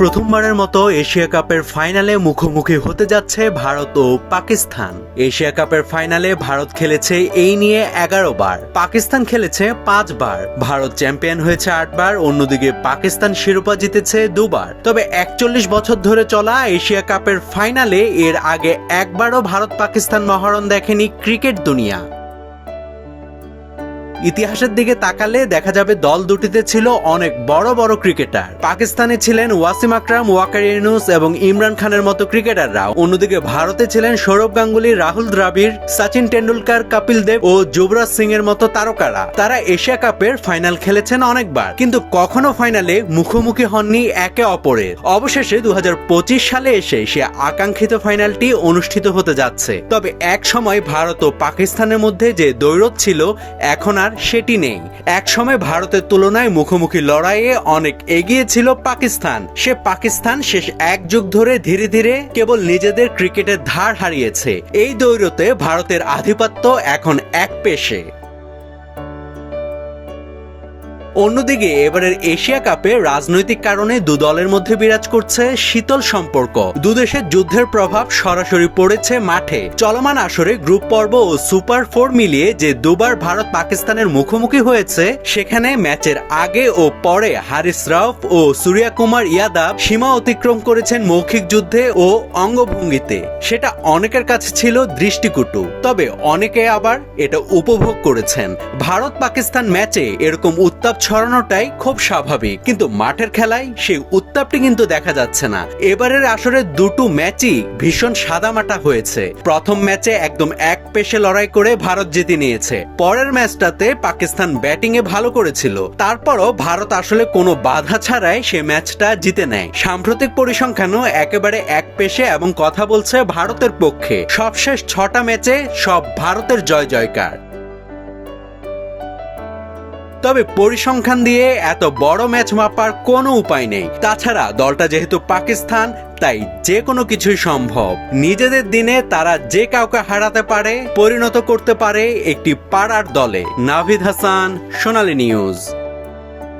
প্রথমবারের মতো এশিয়া কাপের ফাইনালে মুখোমুখি হতে যাচ্ছে ভারত ও পাকিস্তান। এশিয়া কাপের ফাইনালে ভারত খেলেছে এই নিয়ে এগারো বার। পাকিস্তান খেলেছে পাঁচবার ভারত চ্যাম্পিয়ন হয়েছে আটবার অন্যদিকে পাকিস্তান শিরোপা জিতেছে দুবার। তবে একচল্লিশ বছর ধরে চলা এশিয়া কাপের ফাইনালে এর আগে একবারও ভারত পাকিস্তান মহারণ দেখেনি ক্রিকেট দুনিয়া। ইতিহাসের দিকে তাকালে দেখা যাবে দল দুটিতে ছিল অনেক বড় বড় ক্রিকেটার। পাকিস্তানে ছিলেন ওয়াসিম আকরাম, ওয়াকার ইউনুস এবং ইমরান খানের মতো ক্রিকেটাররা। অন্যদিকে ভারতে ছিলেন সৌরভ গাঙ্গুলি, রাহুল দ্রাবিড়, সচিন টেন্ডুলকার কপিল দেব ও যুবরাজ সিং এর মতো তারকারা। তারা এশিয়া কাপের ফাইনাল খেলেছেন অনেকবার, কিন্তু কখনো ফাইনালে মুখোমুখি হননি একে অপরের। অবশেষে দু হাজার পঁচিশ সালে এসে সে আকাঙ্ক্ষিত ফাইনালটি অনুষ্ঠিত হতে যাচ্ছে। তবে এক সময় ভারত ও পাকিস্তানের মধ্যে যে দৈরত ছিল, এখন আর সেটি নেই। একসময় ভারতের তুলনায় মুখোমুখি লড়াইয়ে অনেক এগিয়ে ছিল পাকিস্তান। সে পাকিস্তান শেষ এক যুগ ধরে ধীরে ধীরে কেবল নিজেদের ক্রিকেটের ধার হারিয়েছে। এই দৈরতে ভারতের আধিপত্য এখন এক পেশে। অন্যদিকে এবারের এশিয়া কাপে রাজনৈতিক কারণে দু দলের মধ্যে বিরাজ করছে শীতল সম্পর্ক। দুদেশের যুদ্ধের প্রভাব সরাসরি পড়েছে মাঠে। চলমান আসরে গ্রুপ পর্ব ও সুপার ফোর মিলিয়ে যে দুবার ভারত পাকিস্তানের মুখোমুখি হয়েছে, সেখানে ম্যাচের আগে ও পরে হারিস রাউফ ও সূর্যা কুমার ইয়াদাব সীমা অতিক্রম করেছেন মৌখিক যুদ্ধে ও অঙ্গভঙ্গিতে। সেটা অনেকের কাছে ছিল দৃষ্টিকটু, তবে অনেকে আবার এটা উপভোগ করেছেন। ভারত পাকিস্তান ম্যাচে এরকম উত্তাপ ছড়ানোটাই খুব স্বাভাবিক। কিন্তু মাঠের খেলায় সেই উত্তাপটি কিন্তু দেখা যাচ্ছে না। এবারের আসরে দুটো ম্যাচই ভীষণ সাদামাটা হয়েছে। প্রথম ম্যাচে একদম এক পেশে লড়াই করে ভারত জিতে নিয়েছে। পরের ম্যাচটাতে পাকিস্তান ব্যাটিং এ ভালো করেছিল। তারপরও ভারত আসলে কোনো বাধা ছাড়াই সে ম্যাচটা জিতে নেয়। সাম্প্রতিক পরিসংখ্যানও একেবারে এক পেশে এবং কথা বলছে ভারতের পক্ষে। সবশেষ ছটা ম্যাচে সব ভারতের জয় জয়কার তবে পরিসংখ্যান দিয়ে এত বড় ম্যাচ মাপার কোনো উপায় নেই। তাছাড়া দলটা যেহেতু পাকিস্তান, তাই যে কোনো কিছুই সম্ভব। নিজেদের দিনে তারা যে কাউকে হারাতে পারে, পরিণত করতে পারে একটি পাড়ার দলে। নাভিদ হাসান, সোনালী নিউজ।